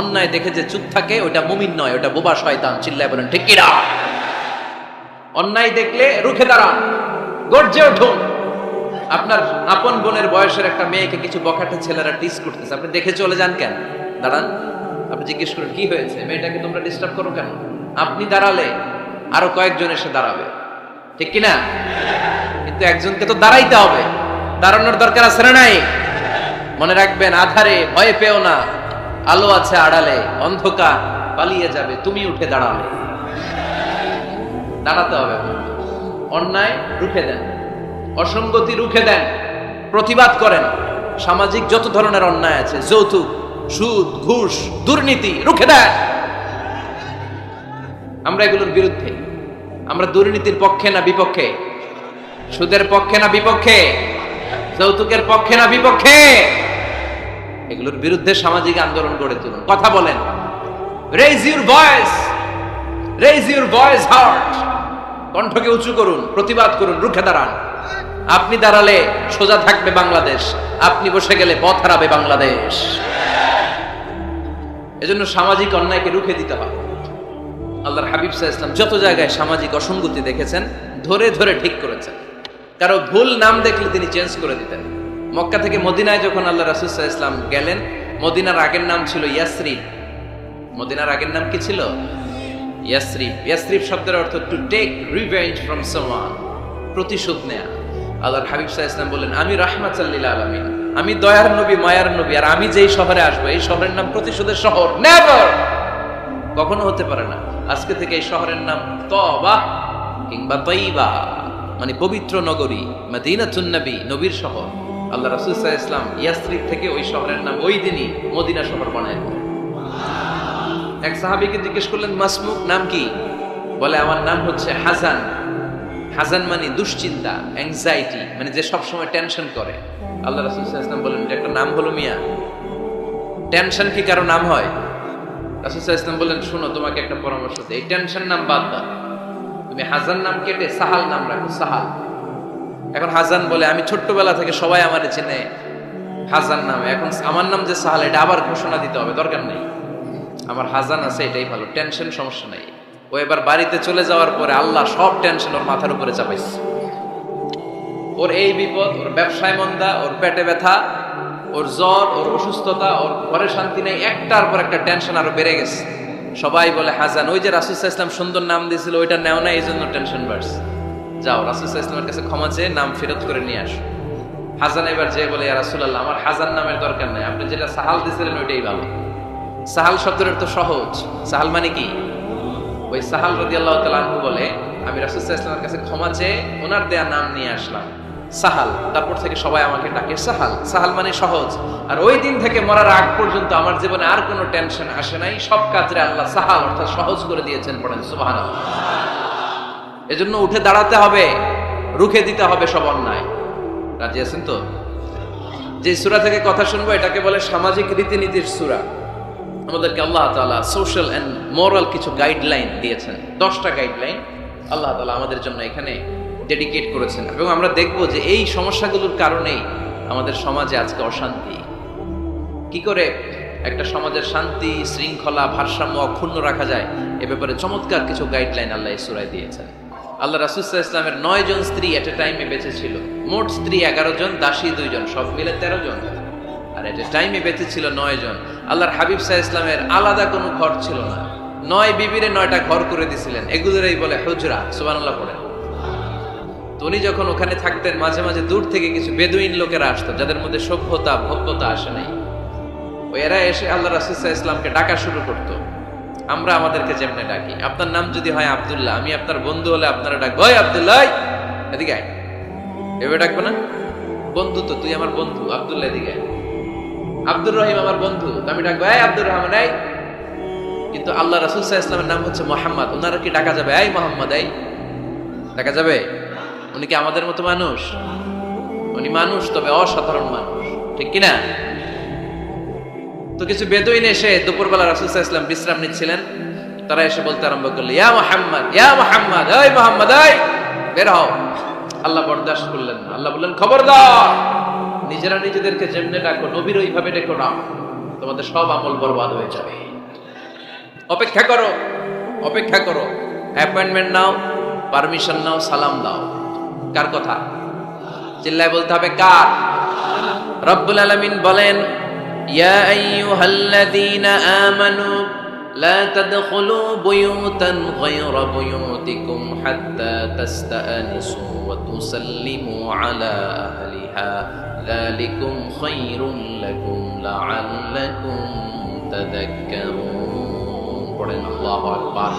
অন্যায় দেখে যে চুপ থাকে ওটা মুমিন নয় ওটা বোবা শয়তান, চিল্লায় বলেন, ঠিক কিনা? অন্যায় দেখলে রুখে দাঁড়ান, গর্জে উঠুন। আপনার আপন বোনের বয়সের একটা মেয়েকে কিছু বখাটে ছেলেরা টিস করতেছে। আপনি দেখে চলে যান কেন? দাঁড়ান, আপনি জিজ্ঞেস করেন, কি হয়েছে? মেয়েটাকে তোমরা ডিস্টার্ব করো কেন? আপনি দাঁড়ালে আরও কয়েকজন এসে দাঁড়াবে। ঠিক কি না কিন্তু একজনকে তো দাঁড়াইতে হবে। দাঁড়ানোর দরকার আছে না নাই? মনে রাখবেন, আধারে ভয় পেও না। আলো আছে আড়ালে, অন্ধকার পালিয়ে যাবে, তুমি উঠে দাঁড়ালে। দাঁড়াতে হবে অন্যায় রুখে দেন। অসঙ্গতি রুখে দেন। প্রতিবাদ করেন। সামাজিক যত ধরনের অন্যায় আছে, যৌতুক, সুদ, ঘুষ, দুর্নীতি, রুখে দেন। আমরা এগুলোর বিরুদ্ধে। আমরা দুর্নীতির পক্ষে না বিপক্ষে? সুদের পক্ষে না বিপক্ষে? যৌতুকের পক্ষে না বিপক্ষে? এগুলোর বিরুদ্ধে সামাজিক আন্দোলন গড়ে তুলুন। কথা বলেন। Raise your voice raise your voice heart কণ্ঠকে উঁচু করুন, প্রতিবাদ করুন, রুখে দাঁড়ান। আপনি দাঁড়ালে সোজা থাকবে বাংলাদেশ। আপনি বসে গেলে পথ হারাবে বাংলাদেশ। এজন্য সামাজিক অন্যায়কে রুখে দিতে হবে। আল্লাহর হাবিব সাহা ইসলাম যত জায়গায় সামাজিক অসঙ্গতি দেখেছেন, ধরে ধরে ঠিক করেছেন। কারও ভুল নাম দেখলে তিনি চেঞ্জ করে দিতেন। মক্কা থেকে মদিনায় যখন আল্লাহ রাসুল সাহা ইসলাম গেলেন, মদিনার আগের নাম ছিল ইয়াসরিফ মদিনার আগের নাম কি ছিল? ইয়াসরিফ ইয়াসরিফ শব্দের অর্থ টু টেক রিভেঞ্জ ফ্রম সামান প্রতিশোধ নেয়া। আল্লাহর হাবিব সাহা ইসলাম বললেন, আমি রাহমাত আলামিন। আমি দয়ার নবী, মায়ার নবী, আর আমি যেই শহরে আসব, এই শহরের নাম প্রতিশোধের শহর। নেভার কখনো হতে পারে না। আজকে থেকে এই শহরের নাম তবা কিংবা তৈবা মানে পবিত্র নগরী, মদিনাতুন নবী, নবীর শহর। আল্লাহ রাসূল সাল্লাল্লাহু আলাইহি ইসলাম ইয়াসরিফ থেকে ওই শহরের নাম ওই দিনই মদিনা শহর বানায় দিলেন। এক সাহাবীকে জিজ্ঞেস করলেন মাসমুক নাম কি? বলে আমার নাম হচ্ছে হাসান। হাসান মানে দুশ্চিন্তা অ্যাংজাইটি মানে যে সব সময় টেনশন করে। আল্লাহ রাসূল সাল্লাল্লাহু আলাইহি ইসলাম বলেন এটা একটা নাম হলো মিয়া। টেনশন কি কারও নাম হয়? রাসূল সাল্লাল্লাহু আলাইহি ইসলাম বললেন শোনো তোমাকে একটা পরামর্শ দেয় এই টেনশন নাম বাদ দাও। তুমি হাসান নাম কেটে সাহাল নাম রাখো সাহাল। এখন হাজান বলে, আমি ছোট্টবেলা থেকে সবাই আমার চেনে হাজান নামে। এখন আমার নাম যে সাহাল, এটা আবার ঘোষণা দিতে হবে, দরকার নেই। আমার হাজান আছে, এটাই ভালো, টেনশন সমস্যা নেই। ও এবার বাড়িতে চলে যাওয়ার পরে আল্লাহ সব টেনশন ওর মাথার উপরে চাপাইছে। ওর এই বিপদ, ওর ব্যবসায় মন্দা, ওর পেটে ব্যথা, ওর জ্বর, ওর অসুস্থতা, ওর ঘরে শান্তি নেই, একটার পর একটা টেনশন আরও বেড়ে গেছে। সবাই বলে হাজান ওই যে রাসুসাহ ইসলাম সুন্দর নাম দিয়েছিল ওইটা নেও না এই জন্য টেনশন বাড়ছে। যাও রাসুসাহ ইসলামের কাছে ক্ষমা চেয়ে নাম ফেরত করে নিয়ে আসো। হাজান এবার যে বলে রাসুল্লাহ আমার হাজান নামের দরকার নাই, আপনি যেটা সাহাল দিয়েছিলেন ওইটাই ভালো। সাহাল শব্দের তো সহজ। সাহাল মানে কি? ওই সাহাল রদি আল্লাহ তালু বলে, আমি রাসুসাহ ইসলামের কাছে ক্ষমা চেয়ে ওনার দেয়া নাম নিয়ে আসলাম। সাহাল, তারপর থেকে সবাই আমাকে ডাকে সাহাল। সাহাল মানে সহজ। আর ওই দিন থেকে মরার আগ পর্যন্ত আমার জীবনে আর কোনো টেনশন আসে নাই। সব কাজে আল্লাহ সাহাল, অর্থাৎ সহজ করে দিয়েছেন পড়েন সুবাহান এজন্য উঠে দাঁড়াতে হবে, রুখে দিতে হবে সব অন্যায়। রাজি আছেন তো? যে সুরা থেকে কথা শুনব, এটাকে বলে সামাজিক রীতিনীতির সুরা। আমাদেরকে আল্লাহ তালা সোশ্যাল অ্যান্ড মোরাল কিছু গাইডলাইন দিয়েছেন, দশটা গাইডলাইন আল্লাহ তালা আমাদের জন্য এখানে ডেডিকেট করেছেন। এবং আমরা দেখব যে এই সমস্যাগুলোর কারণেই আমাদের সমাজে আজকে অশান্তি। কি করে একটা সমাজের শান্তি, শৃঙ্খলা, ভারসাম্য অক্ষুণ্ণ রাখা যায়, এ ব্যাপারে চমৎকার কিছু গাইডলাইন আল্লাহ সুরায় দিয়েছেন। আল্লাহ রাসুসাহ ইসলামের নয় জন স্ত্রী এট এ টাইমে বেঁচে ছিল। মোট স্ত্রী এগারো জন, দাসী দুইজন সব মিলে তেরো জন। আর এট এ টাইমে বেঁচে ছিল নয় জন। আল্লাহর হাবিব সাহ ইসলামের আলাদা কোনো ঘর ছিল না। নয় বিবিরে নয়টা ঘর করে দিছিলেন। এগুলোরই বলে হুজরা সুবানুল্লাহ পড়েন। উনি যখন ওখানে থাকতেন, মাঝে মাঝে দূর থেকে কিছু বেদুইন লোকেরা আসতো, যাদের মধ্যে সভ্যতা, ভব্যতা আসে নাই। এরা এসে আল্লাহ রাসুসাহ ইসলামকে ডাকা শুরু করতো। আমরা আমাদেরকে যেমনে ডাকি। আপনার নাম যদি হয় আবদুল্লাহ, আমি আপনার বন্ধু হলে আপনারা ডাকবো, ওই আবদুল্লাহ এদিকে আয়। ডাকবো না? বন্ধু তো, তুই আমার বন্ধু, আবদুল্লাহ এদিকে। আব্দুর রহিম আমার বন্ধু আমি ডাকবো, এই আব্দুর রহমান, এই! কিন্তু আল্লাহ রাসুল ইসলামের নাম হচ্ছে মোহাম্মদ। ওনারা কি ডাকা যাবে? এই মোহাম্মদ, এই! ডাকা যাবে? উনি কি আমাদের মতো মানুষ? উনি মানুষ, তবে অসাধারণ মানুষ। ঠিক কিনা? তো কিছু বেদুইন এসে দুপুরবেলা রাসুল বিশ্রাম নিচ্ছিলেন। তারা এসে বলতে আরম্ভ করল, ইয়া মোহাম্মদ ইয়া মোহাম্মদ, এই মোহাম্মদ, এই, বের হও। আল্লাহ বরদাস্ত করলেন না। আল্লাহ বললেন, খবরদার, নিজেরা নিজেদেরকে যেমনে ডাকো, নবীর ওইভাবে ডেকো না। তোমাদের সব আমল বরবাদ হয়ে যাবে। অপেক্ষা করো অপেক্ষা করো। অ্যাপয়েন্টমেন্ট নাও পারমিশন নাও, সালাম দাও। কার কথা? চিল্লায় বলতে হবে কার? রব্বুল আলামিন বলেন ইয়া আইয়ুহাল্লাযীনা আমানু لا تدخلوا بيوتا غير بيوتكم حتى تستأنسوا وتسلموا على أهلها ذلكم خير لكم لعلكم تذكرون পড়েন আল্লাহু আকবার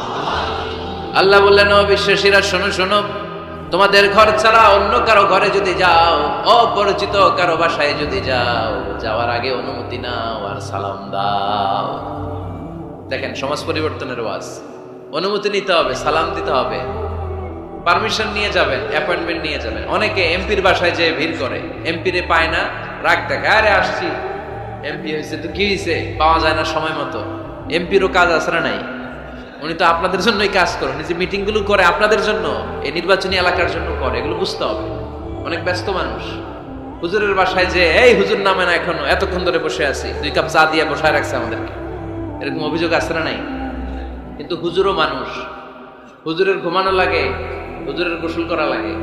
আল্লাহ বললেন ও বিশ্বাসীরা শোনো শোনো তোমাদের ঘর ছাড়া অন্য কারও ঘরে যদি যাও, অপরিচিত কারও বাসায় যদি যাও, যাওয়ার আগে অনুমতি নাও আর সালাম দাও। দেখেন, সমাজ পরিবর্তনের ওয়াজ। অনুমতি নিতে হবে, সালাম দিতে হবে। পারমিশন নিয়ে যাবেন অ্যাপয়েন্টমেন্ট নিয়ে যাবেন। অনেকে এমপির বাসায় যেয়ে ভিড় করে। এমপিরে পায় না, রাগ দেখে আরে, আসছি। এমপি হয়েছে তো কি হয়েছে পাওয়া যায় না সময় মতো। এমপিরও কাজ আছে না নাই? উনি তো আপনাদের জন্যই কাজ করেন উনি যে মিটিংগুলো করে আপনাদের জন্য, এই নির্বাচনী এলাকার জন্য করে, এগুলো বুঝতে হবে। অনেক ব্যস্ত মানুষ। হুজুরের বাসায় যে, এই হুজুর নামে না এখনও, এতক্ষণ ধরে বসে আছি, দুই কাপ চা দিয়ে বসায় রাখছে আমাদেরকে। এরকম অভিযোগ আছে না নাই? কিন্তু হুজুরও মানুষ। হুজুরের ঘুমানো লাগে, হুজুরের গোসল করা লাগে,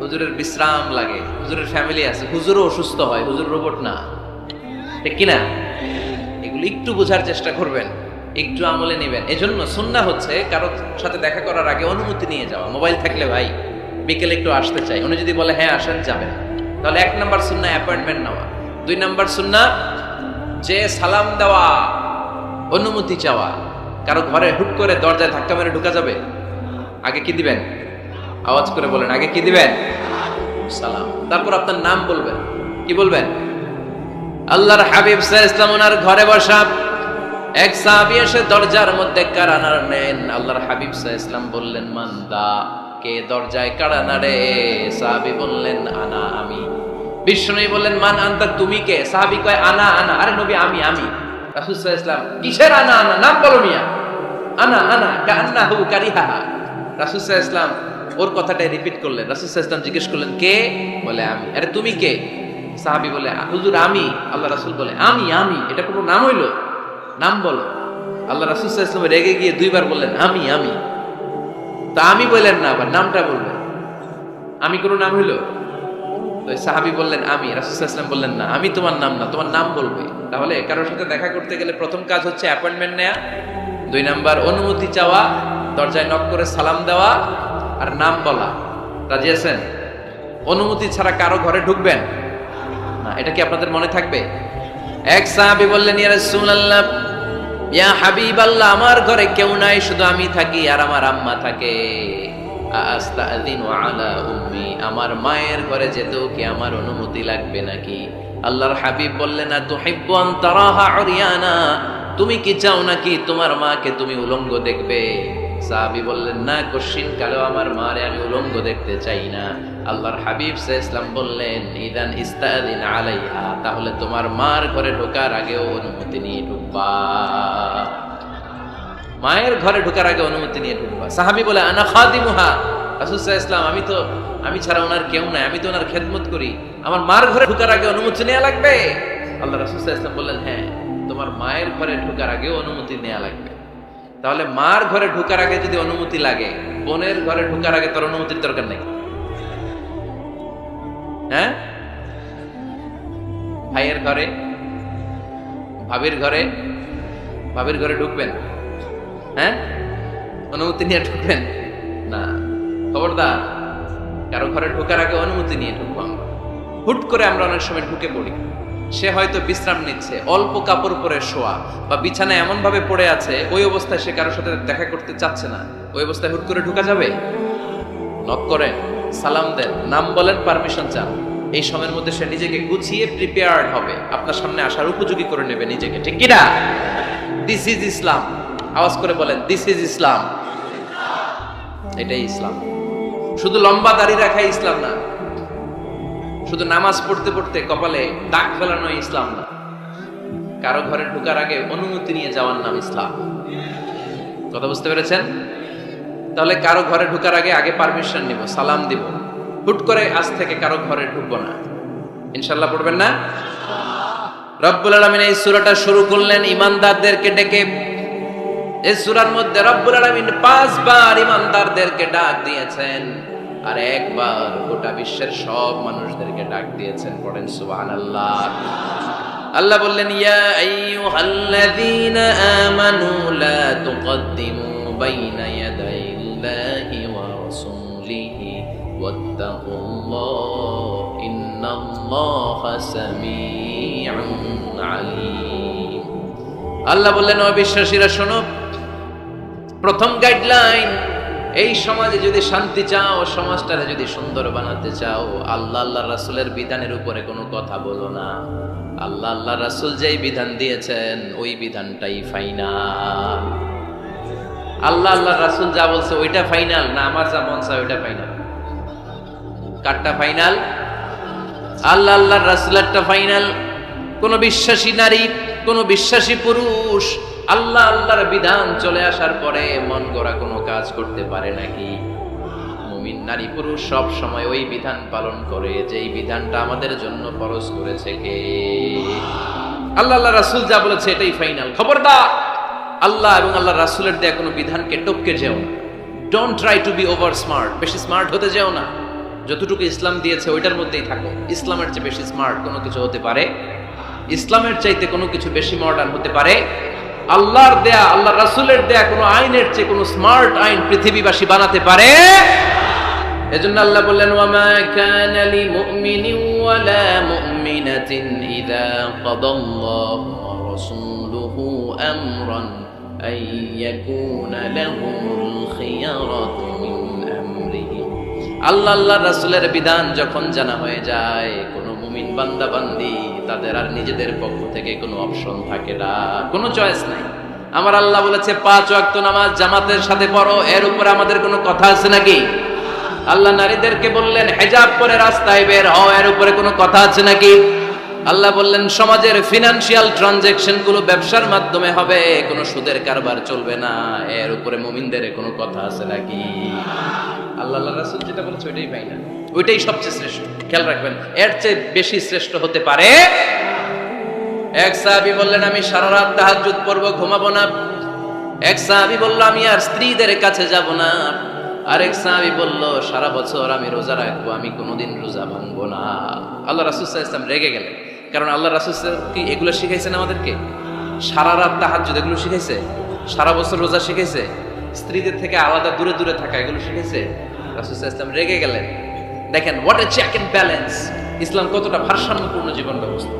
হুজুরের বিশ্রাম লাগে, হুজুরের ফ্যামিলি আছে। হুজুরও অসুস্থ হয়, হুজুর রোবট না। ঠিক কিনা? এগুলো একটু বোঝার চেষ্টা করবেন। একটু আমলে নেবেন। এজন্য সুন্না হচ্ছে কারও সাথে দেখা করার আগে অনুমতি নিয়ে যাওয়া। মোবাইল থাকলে ভাই, বিকেলে একটু আসতে চাই। উনি যদি বলে হ্যাঁ আসেন যাবেন তাহলে এক নাম্বার সুন্না অ্যাপয়েন্টমেন্ট নেওয়া। দুই নাম্বার সুন্না যে সালাম দেওয়া, অনুমতি চাওয়া। কারও ঘরে হুট করে দরজায় ধাক্কা মেরে ঢুকা যাবে? আগে কি দিবেন? আওয়াজ করে বলেন, আগে কি দিবেন? সালাম। তারপর আপনার নাম বলবেন। কি বলবেন? আল্লাহর হাবিব সাহ ইসলাম ওনার ঘরে বসা। এক সাহাবি এসে দরজার মধ্যে কারানার নেন। আল্লাহর হাবিব সাহ ইসলাম বললেন, মান্দা, কে দরজায় কারানা রে সাহাবি বললেন, আনা, আমি। বিষ্ণু বললেন, মান আন্তা, তুমি কে? সাহাবি কয়, আনা আনা। আরে নবী, আমি আমি। রাসূল আলাইহি ওয়াসাল্লাম কিসের আনা আনা? নাম বলো মিয়া। আনা আনা কান্না হু কারিহা। রাসূল আলাইহি ওয়াসাল্লাম ওর কথাটাই রিপিট করলেন। রাসূল আলাইহি ওয়াসাল্লাম জিজ্ঞেস করলেন, কে? বলে, আমি। আরে, তুমি কে? সাহাবি বলে হুজুর, আমি। আল্লাহ রাসূল বলে, আমি আমি। এটা কোনো নাম হইল? নাম বলো। আল্লাহ সাল্লাল্লাহু রেগে গিয়ে দুইবার বললেন, আমি আমি। তা আমি বললেন না, আবার নামটা বলবেন আমি কোনো নাম হইল? তো সাহাবি বললেন, আমি। রাসুসাল্লাম বললেন, না, আমি তোমার নাম না, তোমার নাম বলবে। তাহলে কারোর সাথে দেখা করতে গেলে প্রথম কাজ হচ্ছে অ্যাপয়েন্টমেন্ট নেওয়া দুই নাম্বার অনুমতি চাওয়া, দরজায় নক করে সালাম দেওয়া, আর নাম বলা। রাজি আছেন? অনুমতি ছাড়া কারও ঘরে ঢুকবেন? না, এটা কি আপনাদের মনে থাকবে? এক সাহাবি বললেন, ইয়া ইয়া হাবিবাল্লাহ, আমার ঘরে কেউ নাই, শুধু আমি থাকি আর আমার আম্মা থাকে। আমার মায়ের ঘরে যেতেও কি আমার অনুমতি লাগবে নাকি? আল্লাহর হাবিব বললেন না তুহিব্বু আন তারাহা উরিয়ানা, তুমি কি চাও নাকি তোমার মাকে তুমি উলঙ্গ দেখবে? সাহাবি বললেন, না কশিন কালো আমার মারে আমি উলঙ্গ দেখতে চাই না। আল্লাহর হাবিব সাহ ইসলাম বললেন, ইদান ইস্তাদিন আলাইহা তাহলে তোমার মার ঘরে ঢোকার আগেও অনুমতি নিয়ে ঢুকবা। মায়ের ঘরে ঢোকার আগে অনুমতি নিয়ে ঢুকবা। সাহাবি বলে, আনা খাদিমুহা রাসূলুল্লাহ ইসলাম আমি তো, আমি ছাড়া ওনার কেউ নাই, আমি তো ওনার খেদমত করি। আমার মার ঘরে ঢোকার আগে অনুমতি নেওয়া লাগবে? আল্লাহ রাসূলুল্লাহ ইসলাম বললেন হ্যাঁ তোমার মায়ের ঘরে ঢোকার আগে অনুমতি নেওয়া লাগবে। তাহলে মার ঘরে ঢোকার আগে যদি অনুমতি লাগে, বোনের ঘরে ঢোকার আগে তোর অনুমতির দরকার নেই। হ্যাঁ? ভাইয়ের ঘরে, ভাবির ঘরে ভাবির ঘরে ঢুকবেন? হ্যাঁ? অনুমতি নিয়ে ঢুকবেন? না। খবরদার, কারও ঘরে ঢোকার আগে অনুমতি নিয়ে ঢুকবো আমরা। হুট করে আমরা অনেক সময় ঢুকে পড়ি। সে হয়তো বিশ্রাম নিচ্ছে, অল্প কাপড় পরে শোয়া, বা বিছানায় এমন ভাবে পড়ে আছে, ওই অবস্থায় সে কারোর সাথে দেখা করতে চাচ্ছে না। ওই অবস্থায় হুট করে ঢুকা যাবে? নক করেন। সালাম দেন, নাম বলেন পারমিশন চান। এই সময়ের মধ্যে সে নিজেকে গুছিয়ে প্রিপেয়ার্ড হবে। আপনার সামনে আসার উপযোগী করে নেবে নিজেকে, ঠিক কিনা? দিস ইজ ইসলাম আওয়াজ করে বলেন দিস ইজ ইসলাম এটাই ইসলাম। শুধু লম্বা দাড়ি রাখাই ইসলাম না, শুধু নামাজ পড়তে পড়তে কপালে দাগ ফেলানো ইসলাম না। কারও ঘরে ঢুকার আগে অনুমতি নিয়ে যাওয়ার নাম ইসলাম। কথা বুঝতে পেরেছেন? তাহলে কারও ঘরে ঢুকার আগে আগে পারমিশন নিব, সালাম দিব। হুট করে আজ থেকে কারও ঘরে ঢুকবো না। ইনশাল্লাহ পড়বেন না? রব্বুল আলমিন এই সুরাটা শুরু করলেন, ইমানদারদেরকে ডেকে। এই সুরার মধ্যে রব্বুল আলমিন পাঁচবার ইমানদারদেরকে ডাক দিয়েছেন আর একবার গোটা বিশ্বের সব মানুষদেরকে ডাক দিয়েছেন, পড়েন সুবহানাল্লাহ। আল্লাহ আল্লাহ বললেন, ইয়া আইয়ুহাল্লাযীনা আমানু লা তুকদ্দিমু বাইনা ইয়াদাইল্লাহি ওয়া রাসূলিহি ওয়াত্তাকুল্লাহ ইন্নাল্লাহা সামিউন আলীম আল্লাহ বললেন অবিশ্বাসীরা শোনো, প্রথম গাইডলাইন এই সমাজে যদি শান্তি চাও সমাজটারে যদি সুন্দর বানাতে চাও, আল্লাহ আল্লাহ রাসুলের বিধানের উপরে কোনো কথা বলো না। আল্লাহ আল্লাহ রাসুল যেই বিধান দিয়েছেন, ওই বিধানটাই ফাইনাল আল্লাহ আল্লাহ রাসুল যা বলছে ওইটা ফাইনাল না, আমার যা মন চায় ওইটা ফাইনাল কারটা ফাইনাল আল্লাহ আল্লাহ রাসুলেরটা ফাইনাল কোন বিশ্বাসী নারী, কোন বিশ্বাসী পুরুষ, আল্লাহ, আল্লাহর বিধান চলে আসার পরে মন গড়া কোনো কাজ করতে পারে নাকি? মুমিন নারী পুরুষ সব সময় ওই বিধান পালন করে, যেই বিধানটা আমাদের জন্য ফরজ করেছে কে? আল্লাহ আল্লাহ রাসুল যা বলেছে এটাই ফাইনাল খবরদার! আল্লাহ এবং আল্লাহ রাসুলের দেয়া কোনো বিধানকে টপকে যেও না। Don't try to be over smart বেশি স্মার্ট হতে যেও না। যতটুকু ইসলাম দিয়েছে ওইটার মধ্যেই থাকো। ইসলামের চেয়ে বেশি স্মার্ট কোনো কিছু হতে পারে ইসলামের চাইতে কোনো কিছু বেশি মডার্ন হতে পারে আল্লাহর দেয়া আল্লাহ রাসুলের দেয়া কোনো আইনের চেয়ে কোনো স্মার্ট আইন পৃথিবীবাসী বানাতে পারে এজন্য আল্লাহ বললেন, ওয়ামা কানা লিমুমিনিন ওয়ালা মুমিনাতিন ইযা কাদাল্লাহু ওয়া রাসূলুহু আমরান আন ইয়াকুনা লাহুমুল খিয়ারাতু মিন আমরিহিম আল্লাহ আল্লাহ রাসূলের বিধান যখন জানা হয়ে যায়, কোনো মুমিন বান্দা বান্দি, তাদের আর নিজেদের পক্ষ থেকে কোনো অপশন থাকে না, কোনো চয়েস নাই। আমার আল্লাহ বলেছে, পাঁচ ওয়াক্ত নামাজ জামাতের সাথে পড়ো, এর উপরে আমাদের কোনো কথা আছে নাকি? আল্লাহ নারীদেরকে বললেন, হেজাব পরে রাস্তায় বের হও, এর উপরে কোনো কথা আছে নাকি? আল্লাহ বললেন সমাজের ফিনান্সিয়াল ট্রানজেকশনগুলো ব্যবসার মাধ্যমে হবে কোনো সুদের কারবার চলবে না এর উপরে মুমিনদের কোনো কথা আছে নাকি? আল্লাহ আল্লাহ রাসূল যেটা বলেছে ওইটাই পাই না। ওইটাই সবচেয়ে শ্রেষ্ঠ খেয়াল রাখবেন এর চেয়ে বেশি শ্রেষ্ঠ হতে পারে। এক সাহাবী বললেন আমি সারা রাত তাহাজ্জুদ পড়ব ঘুমাবো না। এক সাহাবী বলল আমি আর স্ত্রীদের কাছে যাব না। আরেক সাহাবি বলল সারা বছর আমি রোজা রাখব আমি কোনোদিন রোজা ভাঙবো না। আল্লাহ রাসূল ওয়াসাল্লাম রেগে গেলেন। কারণ আল্লাহ রাসূল কি এগুলো শিখাইছেন আমাদেরকে? সারা রাত তাহাজ্জুদ, এগুলো শিখাইছে? সারা বছর রোজা শিখাইছে? স্ত্রীদের থেকে আলাদা দূরে দূরে থাকা, এগুলো শিখেছে রাসূল ওয়াসাল্লাম রেগে গেলেন। দেখেন what a check and balance ইসলাম কতটা ভারসাম্যপূর্ণ জীবন ব্যবস্থা।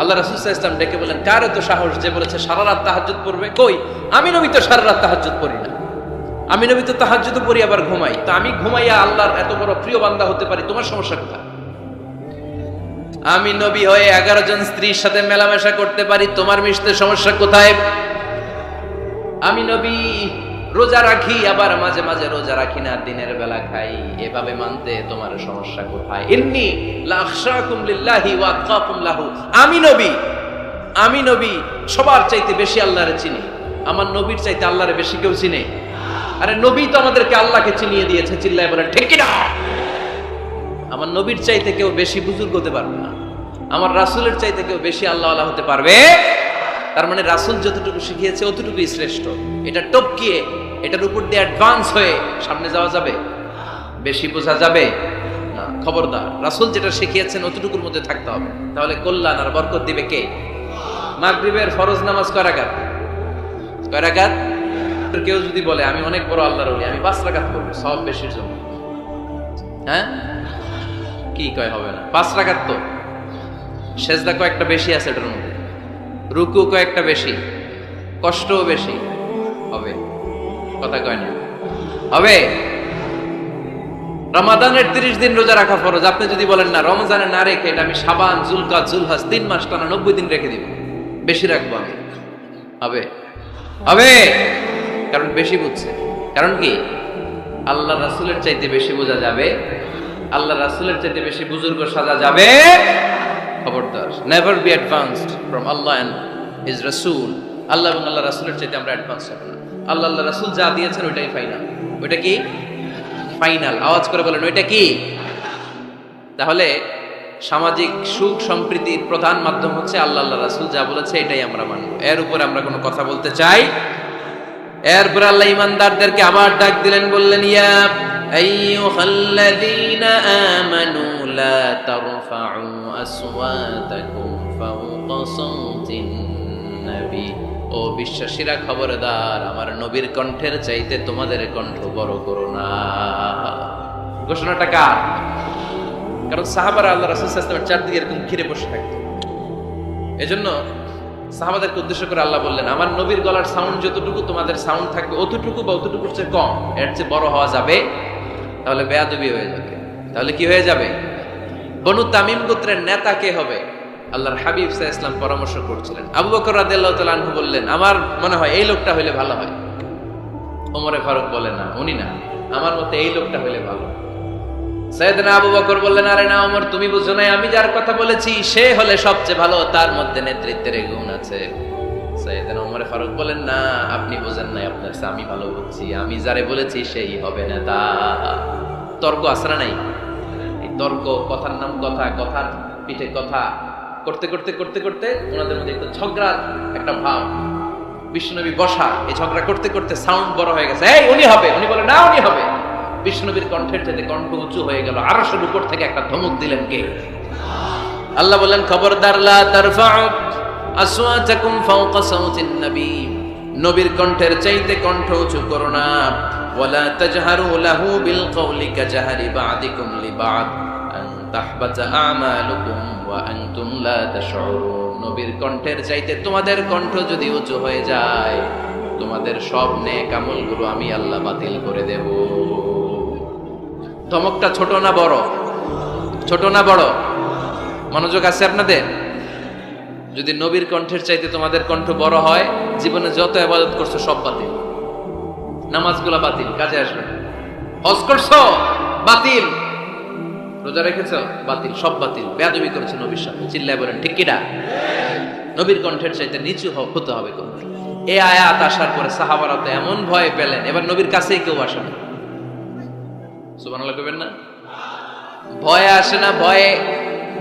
আল্লাহ রাসূল ওয়াসাল্লাম ডেকে বলেন কার এত সাহস যে বলেছে, সারা রাত তাহাজ্জুদ পড়বে? কই? আমি নবী তো সারা রাত তাহাজ্জুদ পড়ি না। আমি নবী তো তাহাজ্জুদ পড়ি, আবার ঘুমাই। তো আমি ঘুমাইয়া আল্লাহর এত বড় প্রিয় বান্দা হতে পারি, তোমার সমস্যা কোথায়? আমি নবী হয়ে এগারো জন স্ত্রীর সাথে মেলামেশা করতে পারি, তোমার মিশতে সমস্যা কোথায়? আমি নবী, রোজা রাখি, আবার মাঝে মাঝে রোজা রাখি না, দিনের বেলা খাই। এভাবে মানতে তোমার সমস্যা কোথায়? লাহু। আমি নবী আমি নবী, সবার চাইতে বেশি আল্লাহরে চিনি। আমার নবীর চাইতে আল্লাহরে বেশি কেউ চিনে? আরে নবী তো আমাদেরকে আল্লাহকে চিনিয়ে দিয়েছে, চিল্লায় বলে ঠিক না আমার নবীর চাইতে কেউ বেশি বুজুর্গ হতে পারবে না। আমার রাসূলের চাইতে কেউ বেশি আল্লাহ আল্লাহ হতে পারবে। তার মানে রাসূল যতটুকু শিখিয়েছে, অতটুকুই শ্রেষ্ঠ। এটা টপকিয়ে, এটার উপর দিয়ে অ্যাডভান্স হয়ে সামনে যাওয়া যাবে? বেশি বোঝা যাবে? না, খবরদার। রাসূল যেটা শিখিয়েছেন, অতটুকুর মধ্যে থাকতে হবে। তাহলে কল্যাণ আর বরকত দিবে কে? মাগরিবের ফরজ নামাজ কয় রাকাত? কয় রাকাত? কেউ যদি বলে, আমি অনেক বড় আল্লাহর আমি পাঁচ রাকাত করব সব বেশির জন্য। হ্যাঁ? কি কয় হবে না? পাঁচ রাকাত তো। সেজদা কয়েকটা বেশি আছে এটার মধ্যে। রুকু কয়েকটা বেশি। কষ্টও বেশি। হবে। কথা কয় না। হবে। রমাদানের তিরিশ দিন রোজা রাখা ফরজ। আপনি যদি বলেন, না, রমজানে না রেখে এটা আমি সাবান জুলকা জুলহাস তিন মাস টানা নব্বই দিন রেখে দিব। বেশি রাখব আমি। হবে। হবে। কারণ বেশি বুঝছে। কারণ কি? আল্লাহ রাসুলের চাইতে বেশি বোঝা যাবে আল্লাহ রাসুলের চাইতে বেশি বুজুর্গ সাজা যাবে? খবরদার। Never be advanced from Allah and his রাসুল আল্লাহ এবং আল্লাহ রাসুলের চাইতে আমরা অ্যাডভান্স হব না। আল্লাহ আল্লাহ রাসুল যা দিয়েছেন ওইটাই ফাইনাল ওইটা কি? ফাইনাল আওয়াজ করে বলেন, ওইটা কি? তাহলে সামাজিক সুখ সম্প্রীতির প্রধান মাধ্যম হচ্ছে আল্লাহ আল্লাহ রাসুল যা বলেছে এটাই আমরা মানব। এর উপরে আমরা কোনো কথা বলতে চাই? এরপর আল্লাহ ইমানদারদেরকে আবার ডাক দিলেন, বললেন, ইয়া আইয়ুহাল্লাযীনা আমানু লা তারফাউ আসওয়াতাকুম ফাওকা সাওতিন নবী ও বিশ্বাসীরা খবরদার, আমার নবীর কণ্ঠের চাইতে তোমাদের কণ্ঠ বড় করো না ঘোষণাটা কার? কারণ সাহাবারা আল্লাহ রাসূল সাল্লাল্লাহু চারদিকে এরকম ঘিরে বসে থাকতো। এজন্য সাহাবাদেরকে উদ্দেশ্য করে আল্লাহ বললেন, আমার নবীর গলার সাউন্ড যতটুকু তোমাদের সাউন্ড থাকবে, অতটুকু বা অতটুকুর চেয়ে কম, এর চেয়ে বড় হওয়া যাবে তাহলে বেয়াদবি হয়ে যাবে। তাহলে কি হয়ে যাবে? বনু তামিম গোত্রের নেতা কে হবে? আল্লাহর হাবিব সাহ ইসলাম পরামর্শ করছিলেন। আবু বকর তাআলা বললেন, আমার মনে হয় এই লোকটা হইলে ভালো হয়। ওমরে ফারুক বলে, না, উনি না। আমার মতে এই লোকটা হইলে ভালো। সৈয়দনা আবু বকর বললেন, আরে না, ওমর, তুমি বুঝো নাই, আমি যার কথা বলেছি, সে হলে সবচেয়ে ভালো, তার মধ্যে নেতৃত্বের গুণ আছে। ওমর ফারুক বলেন, না, আপনি বুঝেন নাই আপনার আমি ভালো আমি যারে বলেছি সেই হবে নেতা। তর্ক আসরা নাই। এই তর্ক, কথার নাম কথা, কথার পিঠে কথা, করতে করতে করতে করতে ওনাদের মধ্যে একটা একটা ভাব। বিষ্ণুনবী বসা, এই ঝগড়া করতে করতে সাউন্ড বড় হয়ে গেছে। এই, উনি হবে। উনি বলে না, উনি হবে। বিষ্ণুনবীর কণ্ঠের চাইতে কণ্ঠ উঁচু হয়ে গেল। আরশের উপর থেকে একটা ধমক দিলেন কে? আল্লাহ বললেন, খবরদার লা তারফাউ আসওয়াতাকুম ফাওকা সাউতিন নবী। নবীর কণ্ঠের চাইতে কণ্ঠ উঁচু করো না। ওয়ালা তাজহারু লাহু বিল কওলি কাজাহারি বাদিকুম লিবাদ। আন তাহবাতা আমালুকুম ওয়া আনতুম লা তাশউরুন। নবীর কণ্ঠের চাইতে তোমাদের কণ্ঠ যদি উঁচু হয়ে যায়, তোমাদের সব নেক আমলগুলো আমি আল্লাহ বাতিল করে দেব। ধমকটা ছোট না বড়? ছোট না বড়? মনোযোগ আছে আপনাদের? যদি নবীর কণ্ঠের চাইতে তোমাদের কণ্ঠ বড় হয়, জীবনে যত আবাদত করছ সব বাতিল। নামাজগুলা বাতিল, কাজে আসবে। হজ করছ, বাতিল। রোজা রেখেছ, বাতিল, সব বাতিল। বেয়াদবি করেছে নবীর সাথে। চিল্লায় বলেন, ঠিক কিনা নবীর কণ্ঠের চাইতে নিচু হতে হবে কণ্ঠ এই আয়াত আসার পরে সাহাবারা তো এমন ভয় পেলেন, এবার নবীর কাছেই কেউ আসে না। সুবহানাল্লাহ কইবেন না? ভয়ে আসে না, ভয়ে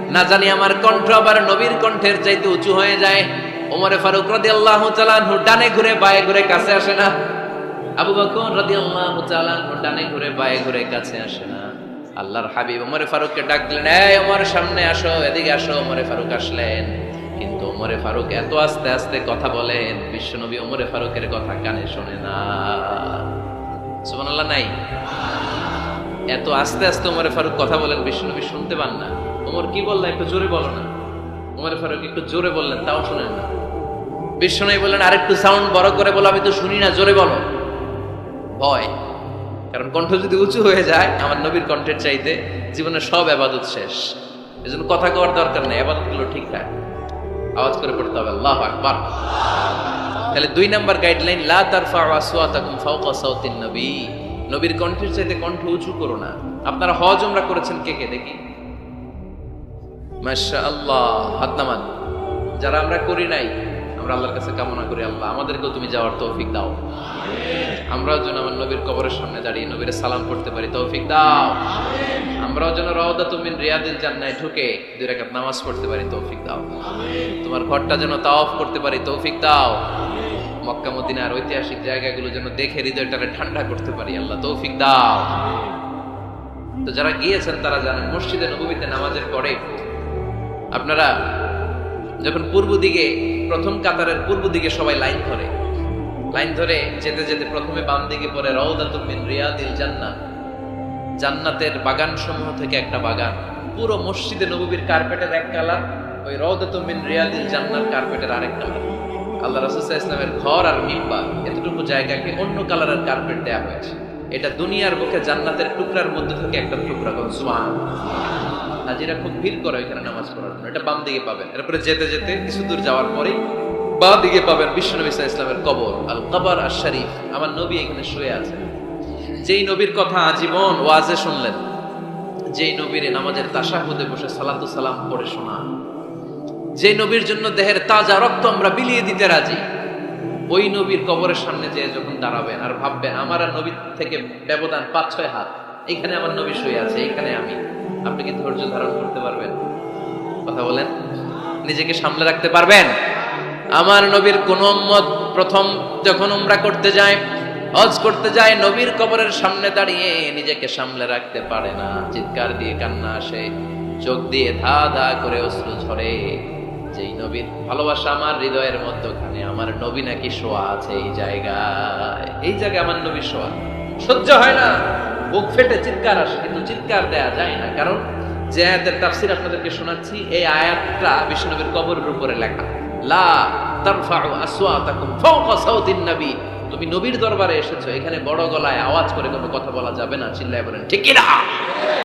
না জানি আমার কণ্ঠ আবার নবীর কণ্ঠের চাইতে উঁচু হয়ে যায়। ওমরে ফারুক রাদিয়াল্লাহু তাআলা আনহু ডানে ঘুরে বায়ে ঘুরে কাছে আসে না। আবু বকর রাদিয়াল্লাহু তাআলা আনহু ডানে ঘুরে বায়ে ঘুরে কাছে আসে না। আল্লাহর হাবিব ওমরে ফারুককে ডাক দিলেন এই ওমর, সামনে আসো, এদিকে আসো। ওমরে ফারুক আসলেন। কিন্তু ওমরে ফারুক এত আস্তে আস্তে কথা বলেন, বিশ্বনবী ওমরে ফারুকের কথা কানে শোনে না। সুবহানাল্লাহ, নাই? এত আস্তে আস্তে ওমরে ফারুক কথা বলেন বিষ্ণুনবী শুনতে পান না। ওমর কি বললেন একটু জোরে বলো না। ওমরে ফারুক একটু জোরে বললেন, তাও শুনেন না। বিষ্ণুনবী বললেন আর একটু সাউন্ড বড় করে বলো, আমি তো শুনি না, জোরে বলো। ভয়। কারণ কণ্ঠ যদি উঁচু হয়ে যায়, আমার নবীর কণ্ঠের চাইতে জীবনের সব আবাদত শেষ। এজন্য কথা কওয়ার দরকার নেই, আবাদতগুলো ঠিকঠাক আওয়াজ করে পড়তে হবে, আল্লাহ আকবার। তাহলে দুই নাম্বার গাইডলাইন লা তারফাউ আসওয়াতাকুম ফাওকা সাউতিন নবী। নবীর কণ্ঠের চাইতে কণ্ঠ উঁচু করো না। আপনারা হজ উমরা করেছেন কে কে? দেখি। মাশাআল্লাহ, হাত নামান। যারা আমরা করি নাই, আমরা আল্লাহর কাছে কামনা করি, আল্লাহ, আমাদেরকেও তুমি যাওয়ার তৌফিক দাও। আমরাও যেন আমার নবীর কবরের সামনে দাঁড়িয়ে নবীর সালাম করতে পারি, তৌফিক দাও। আমরাও যেন রওদা তুমিন রিয়াদিল জান্নায় ঢুকে দুই রাকাত নামাজ পড়তে পারি, তৌফিক দাও। তোমার ঘরটা যেন তাওয়াফ করতে পারি, তৌফিক দাও। মক্কা, মদিনার ঐতিহাসিক জায়গাগুলো যেন দেখে হৃদয়টাকে ঠান্ডা করতে পারি, আল্লাহ, তৌফিক দাও। তো যারা গিয়েছেন, তারা জানেন, মসজিদে নবীতে নামাজের পরে আপনারা যখন পূর্ব দিকে, প্রথম কাতারের পূর্ব দিকে সবাই লাইন ধরে লাইন ধরে যেতে যেতে প্রথমে বাম দিকে পরে রওদাতুম মিন রিয়াদিল জান্নাহ। জান্নাতের বাগান সমূহ থেকে একটা বাগান। পুরো মসজিদে নবীর কার্পেটের এক কালার, ওই রওদাতুম মিন রিয়াদিল জান্নার কার্পেটের আরেক কালার। আল্লাহ রাসূল ইসলামের ঘর আর মিম্বার, এতটুকু জায়গাকে অন্য কালারের কার্পেট দেয়া হয়েছে। এটা দুনিয়ার বুকে জান্নাতের টুকরার মধ্যে থেকে একটা টুকরা সুবহান। হাজিরা খুব ভিড় করে ওইখানে নামাজ পড়ার জন্য। এটা বাম দিকে পাবেন। এরপরে যেতে যেতে কিছু দূর যাওয়ার পরেই বা দিকে পাবেন বিশ্বনবী ইসলামের কবর আল কবর আর শরীফ আমার নবী এখানে শুয়ে আছেন। যেই নবীর কথা আজীবন ওয়াজে শুনলেন, যেই নবীর নামাজের তাশাহুদে বসে সালাতু সালাম পড়ে শোনা যে নবীর জন্য দেহের তাজা রক্ত আমরা বিলিয়ে দিতে রাজি ওই নবীর কবরের সামনে যেয়ে যখন দাঁড়াবেন আর ভাববেন, আমার আর নবীর থেকে ব্যবধান পাঁচ, ছয় হাত, এখানে আমার নবী শুয়ে আছে, এখানে আমি। আপনি কি ধৈর্য ধারণ করতে পারবেন? কথা বলেন। নিজেকে সামলে রাখতে পারবেন? আমার নবীর কোন প্রথম যখন উমরা করতে যায়, হজ করতে যায়, নবীর কবরের সামনে দাঁড়িয়ে নিজেকে সামলে রাখতে পারে না। চিৎকার দিয়ে কান্না আসে, চোখ দিয়ে ধা ধা করে অশ্রু ঝরে। যেই নবীর ভালোবাসা আমার হৃদয়ের মধ্যখানে, আমার নবী নাকি শোয়া আছে এই জায়গায়। এই জায়গায় আমার নবী শোয়া। সহ্য হয় না। বুক ফেটে চিৎকার আসে, কিন্তু চিৎকার দেয়া যায় না। কারণ যে আয়াতের তাফসির আপনাদেরকে শোনাচ্ছি, এই আয়াতটা বিষ্ণুনবীর কবরের উপরে লেখা। লা তারফাউ আসওয়াতাকুম ফাওকা সাউতিন নবী। তুমি নবীর দরবারে এসেছ, এখানে বড় গলায় আওয়াজ করে কোনো কথা বলা যাবে না, চিল্লায় বলেন, ঠিক না